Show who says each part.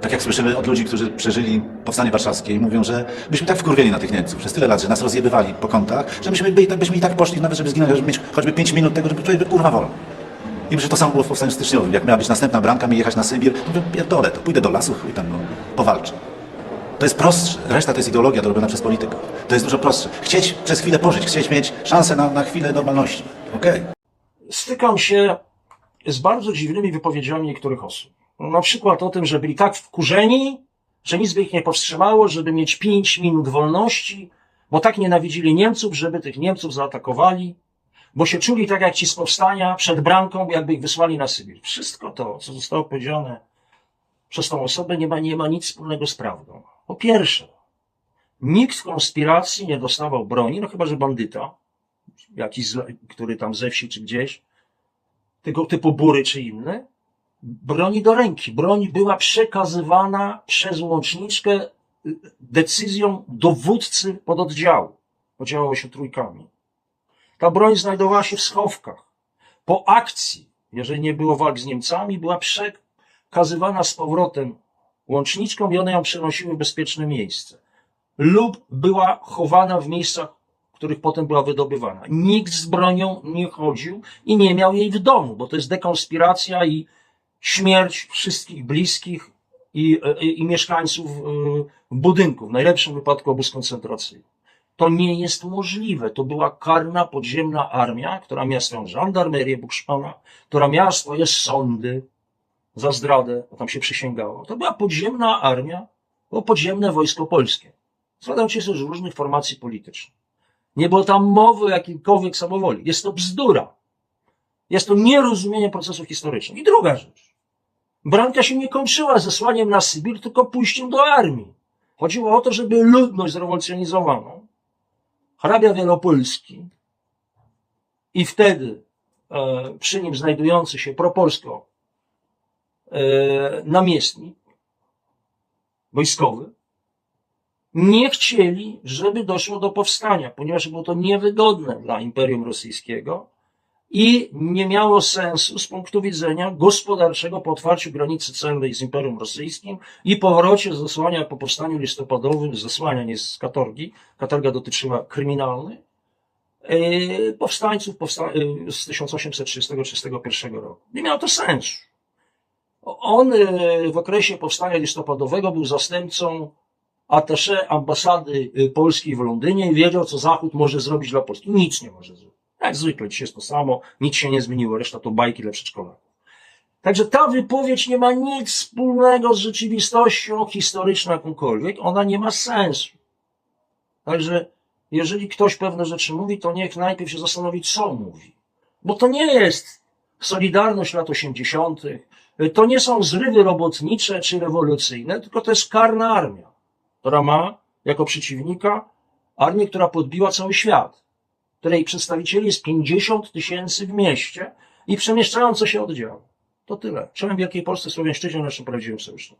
Speaker 1: Tak jak słyszymy od ludzi, którzy przeżyli powstanie warszawskie i mówią, że byśmy tak wkurwieli na tych Niemców przez tyle lat, że nas rozjebywali po kątach, że myśmy, byli, tak, byśmy i tak poszli nawet, żeby zginąć, żeby mieć choćby 5 minut tego, żeby człowiek był kurwa wolny. I że to samo było w powstaniu styczniowym. Jak miała być następna bramka, mi jechać na Sybir, to mówię, pierdolę, to pójdę do lasu, chuj tam, no, powalczę. To jest prostsze. Reszta to jest ideologia robiona przez polityków. To jest dużo prostsze. Chcieć przez chwilę pożyć, chcieć mieć szansę na, na chwilę normalności. Okej.
Speaker 2: stykam się z bardzo dziwnymi wypowiedziami niektórych osób. Na przykład o tym, że byli tak wkurzeni, że nic by ich nie powstrzymało, żeby mieć 5 minut wolności, bo tak nienawidzili Niemców, żeby tych Niemców zaatakowali, bo się czuli tak jak ci z powstania przed bramką, jakby ich wysłali na Sybir. Wszystko to, co zostało powiedziane przez tą osobę, nie ma, nie ma nic wspólnego z prawdą. Po pierwsze, nikt w konspiracji nie dostawał broni, no chyba, że bandyta, jakiś, który tam ze wsi czy gdzieś, tego typu bury czy inne, broni do ręki. Broń była przekazywana przez łączniczkę y, decyzją dowódcy pododdziału. Podziałało się trójkami. Ta broń znajdowała się w schowkach. Po akcji, jeżeli nie było walk z Niemcami, była przekazywana z powrotem łączniczką i one ją przenosiły w bezpieczne miejsce. Lub była chowana w miejscach, w których potem była wydobywana. Nikt z bronią nie chodził i nie miał jej w domu, bo to jest dekonspiracja i śmierć wszystkich bliskich i, i, i mieszkańców y, budynków, w najlepszym wypadku obóz koncentracyjny. To nie jest możliwe. To była karna podziemna armia, która miała swoją żandarmerię Bukszpana, która miała swoje sądy za zdradę, bo tam się przysięgało. To była podziemna armia, było podziemne wojsko polskie. Składał się z różnych formacji politycznych. Nie było tam mowy o jakiejkolwiek samowoli. Jest to bzdura. Jest to nierozumienie procesów historycznych. I druga rzecz. Bramka się nie kończyła zesłaniem na Sybir, tylko pójściem do armii. Chodziło o to, żeby ludność zrewolucjonizowaną, hrabia wielopolski i wtedy e, przy nim znajdujący się propolsko e, namiestnik wojskowy, nie chcieli, żeby doszło do powstania, ponieważ było to niewygodne dla Imperium Rosyjskiego i nie miało sensu z punktu widzenia gospodarczego po otwarciu granicy celnej z Imperium Rosyjskim i powrocie zesłania po powstaniu listopadowym, zesłania nie z katorgi, katorga dotyczyła kryminalnych, e, powstańców powsta- e, z 1830-31 roku. Nie miało to sensu. On e, w okresie powstania listopadowego był zastępcą attaché ambasady polskiej w Londynie i wiedział, co Zachód może zrobić dla Polski. Nic nie może zrobić. Jak zwykle, dzisiaj jest to samo, nic się nie zmieniło, reszta to bajki dla przedszkolaków. Także ta wypowiedź nie ma nic wspólnego z rzeczywistością historyczną jakąkolwiek, ona nie ma sensu. Także jeżeli ktoś pewne rzeczy mówi, to niech najpierw się zastanowi, co mówi. Bo to nie jest Solidarność lat 80., to nie są zrywy robotnicze czy rewolucyjne, tylko to jest karna armia która ma jako przeciwnika armię, która podbiła cały świat, której przedstawicieli jest 50 tysięcy w mieście i przemieszczająco się oddział. To tyle. Czołem Wielkiej Polsce Słowiańszczyźnie naszym prawdziwym sojusznikiem.